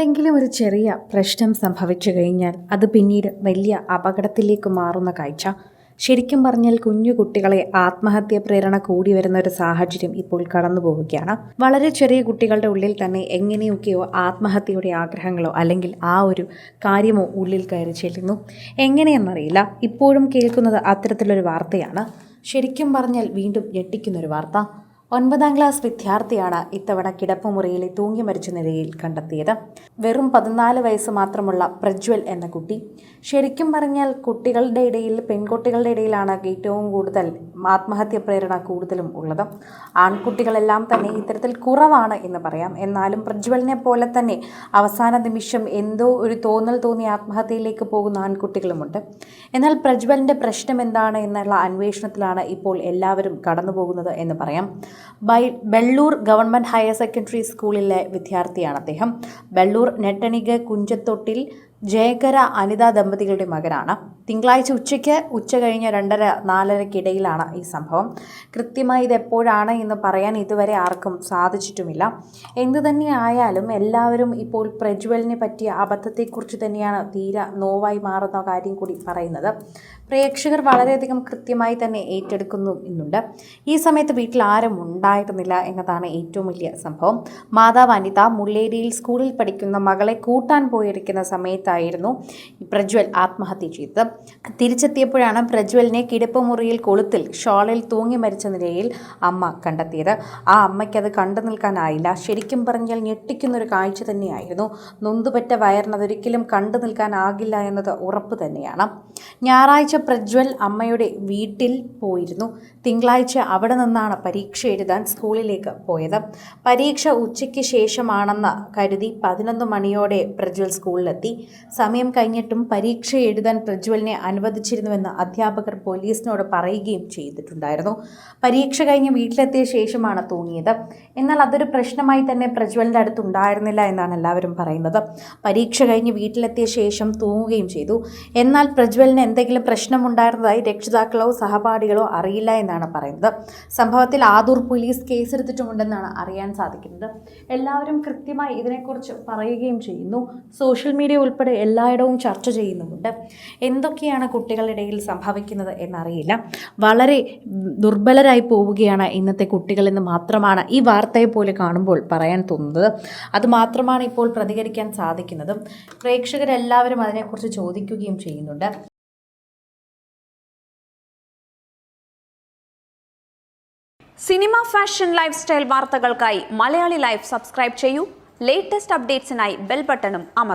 എന്തെങ്കിലും ഒരു ചെറിയ പ്രശ്നം സംഭവിച്ചു കഴിഞ്ഞാൽ അത് പിന്നീട് വലിയ അപകടത്തിലേക്ക് മാറുന്ന കാഴ്ച. ശരിക്കും പറഞ്ഞാൽ കുഞ്ഞു കുട്ടികളെ ആത്മഹത്യ പ്രേരണ കൂടി വരുന്ന ഒരു സാഹചര്യം ഇപ്പോൾ കടന്നു പോവുകയാണ്. വളരെ ചെറിയ കുട്ടികളുടെ ഉള്ളിൽ തന്നെ എങ്ങനെയൊക്കെയോ ആത്മഹത്യയുടെ ആഗ്രഹങ്ങളോ അല്ലെങ്കിൽ ആ ഒരു കാര്യമോ ഉള്ളിൽ കയറി ചെല്ലുന്നു. എങ്ങനെയെന്നറിയില്ല. ഇപ്പോഴും കേൾക്കുന്നത് അത്തരത്തിലൊരു വാർത്തയാണ്. ശരിക്കും പറഞ്ഞാൽ വീണ്ടും ഞെട്ടിക്കുന്നൊരു വാർത്ത. ഒൻപതാം ക്ലാസ് വിദ്യാർത്ഥിയാണ് ഇത്തവണ കിടപ്പുമുറിയിലെ തൂങ്ങി മരിച്ച നിലയിൽ കണ്ടെത്തിയത്. വെറും പതിനാല് വയസ്സ് മാത്രമുള്ള പ്രജ്വൽ എന്ന കുട്ടി. ശരിക്കും പറഞ്ഞാൽ കുട്ടികളുടെ ഇടയിൽ പെൺകുട്ടികളുടെ ഇടയിലാണ് ഏറ്റവും കൂടുതൽ ആത്മഹത്യ പ്രേരണ കൂടുതലും ഉള്ളത്. ആൺകുട്ടികളെല്ലാം തന്നെ ഇത്തരത്തിൽ കുറവാണ് എന്ന് പറയാം. എന്നാലും പ്രജ്വലിനെ പോലെ തന്നെ അവസാന നിമിഷം എന്തോ ഒരു തോന്നൽ തോന്നി ആത്മഹത്യയിലേക്ക് പോകുന്ന ആൺകുട്ടികളുമുണ്ട്. എന്നാൽ പ്രജ്വലിന്റെ പ്രശ്നം എന്താണ് എന്നുള്ള അന്വേഷണത്തിലാണ് ഇപ്പോൾ എല്ലാവരും കടന്നു പോകുന്നത് എന്ന് പറയാം. Bye Bellur government higher secondary സ്കൂളിലെ വിദ്യാർത്ഥിയാണ് അദ്ദേഹം. ബെള്ളൂർ നെട്ടണിക കുഞ്ചത്തൊട്ടിൽ ജയകര അനിത ദമ്പതികളുടെ മകനാണ്. തിങ്കളാഴ്ച ഉച്ചയ്ക്ക് ഉച്ച കഴിഞ്ഞ രണ്ടര നാലരക്കിടയിലാണ് ഈ സംഭവം. കൃത്യമായി ഇത് എപ്പോഴാണ് എന്ന് പറയാൻ ഇതുവരെ ആർക്കും സാധിച്ചിട്ടുമില്ല. എന്തു തന്നെ ആയാലും എല്ലാവരും ഇപ്പോൾ പ്രജ്വലിനെ പറ്റിയ അബദ്ധത്തെക്കുറിച്ച് തന്നെയാണ് തീരെ നോവായി മാറുന്ന കാര്യം കൂടി പറയുന്നത്. പ്രേക്ഷകർ വളരെയധികം കൃത്യമായി തന്നെ ഏറ്റെടുക്കുന്നു എന്നുണ്ട്. ഈ സമയത്ത് വീട്ടിൽ ആരും ഉണ്ടായിരുന്നില്ല എന്നതാണ് ഏറ്റവും വലിയ സംഭവം. മാതാവ് അനിത മുള്ളേരിയിൽ സ്കൂളിൽ പഠിക്കുന്ന മകളെ കൂട്ടാൻ പോയിരിക്കുന്ന സമയത്തായിരുന്നു പ്രജ്വൽ ആത്മഹത്യ ചെയ്തത്. തിരിച്ചെത്തിയപ്പോഴാണ് പ്രജ്വലിനെ കിടപ്പുമുറിയിൽ കൊളുത്തിൽ ഷോളിൽ തൂങ്ങി മരിച്ച നിലയിൽ അമ്മ കണ്ടെത്തിയത്. ആ അമ്മയ്ക്കത് കണ്ടു നിൽക്കാനായില്ല. ശരിക്കും പറഞ്ഞാൽ ഞെട്ടിക്കുന്നൊരു കാഴ്ച തന്നെയായിരുന്നു. നൊന്തുപറ്റ വയറിനതൊരിക്കലും കണ്ടു നിൽക്കാനാകില്ല എന്നത് ഉറപ്പ് തന്നെയാണ്. ഞായറാഴ്ച പ്രജ്വൽ അമ്മയുടെ വീട്ടിൽ പോയിരുന്നു. തിങ്കളാഴ്ച അവിടെ നിന്നാണ് പരീക്ഷ എഴുതാൻ സ്കൂളിലേക്ക് പോയത്. പരീക്ഷ ഉച്ചയ്ക്ക് ശേഷമാണെന്ന് കരുതി പതിനൊന്ന് മണിയോടെ പ്രജ്വൽ സ്കൂളിലെത്തി. സമയം കഴിഞ്ഞിട്ടും പരീക്ഷ എഴുതാൻ പ്രജ്വലിനെ അനുവദിച്ചിരുന്നുവെന്ന് അധ്യാപകർ പോലീസിനോട് പറയുകയും ചെയ്തിട്ടുണ്ടായിരുന്നു. പരീക്ഷ കഴിഞ്ഞ് വീട്ടിലെത്തിയ ശേഷമാണ് തൂങ്ങിയത്. എന്നാൽ അതൊരു പ്രശ്നമായി തന്നെ പ്രജ്വലിന്റെ അടുത്ത് ഉണ്ടായിരുന്നില്ല എന്നാണ് എല്ലാവരും പറയുന്നത്. പരീക്ഷ കഴിഞ്ഞ് വീട്ടിലെത്തിയ ശേഷം തൂങ്ങുകയും ചെയ്തു. എന്നാൽ പ്രജ്വലിന് എന്തെങ്കിലും പ്രശ്നമുണ്ടായിരുന്നതായി രക്ഷിതാക്കളോ സഹപാഠികളോ അറിയില്ല എന്നാണ് പറയുന്നത്. സംഭവത്തിൽ ആദൂർ പോലീസ് കേസെടുത്തിട്ടുമുണ്ടെന്നാണ് അറിയാൻ സാധിക്കുന്നത്. എല്ലാവരും കൃത്യമായി ഇതിനെക്കുറിച്ച് പറയുകയും ചെയ്യുന്നു. സോഷ്യൽ മീഡിയ ഉൾപ്പെടെ എല്ലായിടവും ചർച്ച ചെയ്യുന്നുമുണ്ട്. എന്തൊക്കെയാണ് കുട്ടികളുടെ ഇടയിൽ സംഭവിക്കുന്നത് എന്നറിയില്ല. വളരെ ദുർബലരായി പോവുകയാണ് ഇന്നത്തെ കുട്ടികളെന്ന് മാത്രമാണ് ഈ വാർത്തയെ പോലെ കാണുമ്പോൾ പറയാൻ തോന്നുന്നത്. അത് മാത്രമാണ് ഇപ്പോൾ പ്രതികരിക്കാൻ സാധിക്കുന്നതും. പ്രേക്ഷകരെല്ലാവരും അതിനെക്കുറിച്ച് ചോദിക്കുകയും ചെയ്യുന്നുണ്ട്. സിനിമ ഫാഷൻ ലൈഫ് സ്റ്റൈൽ വാർത്തകൾക്കായി മലയാളി ലൈഫ് സബ്സ്ക്രൈബ് ചെയ്യൂ. ലേറ്റസ്റ്റ് അപ്ഡേറ്റ്സിനായി ബെൽ ബട്ടണും അമർ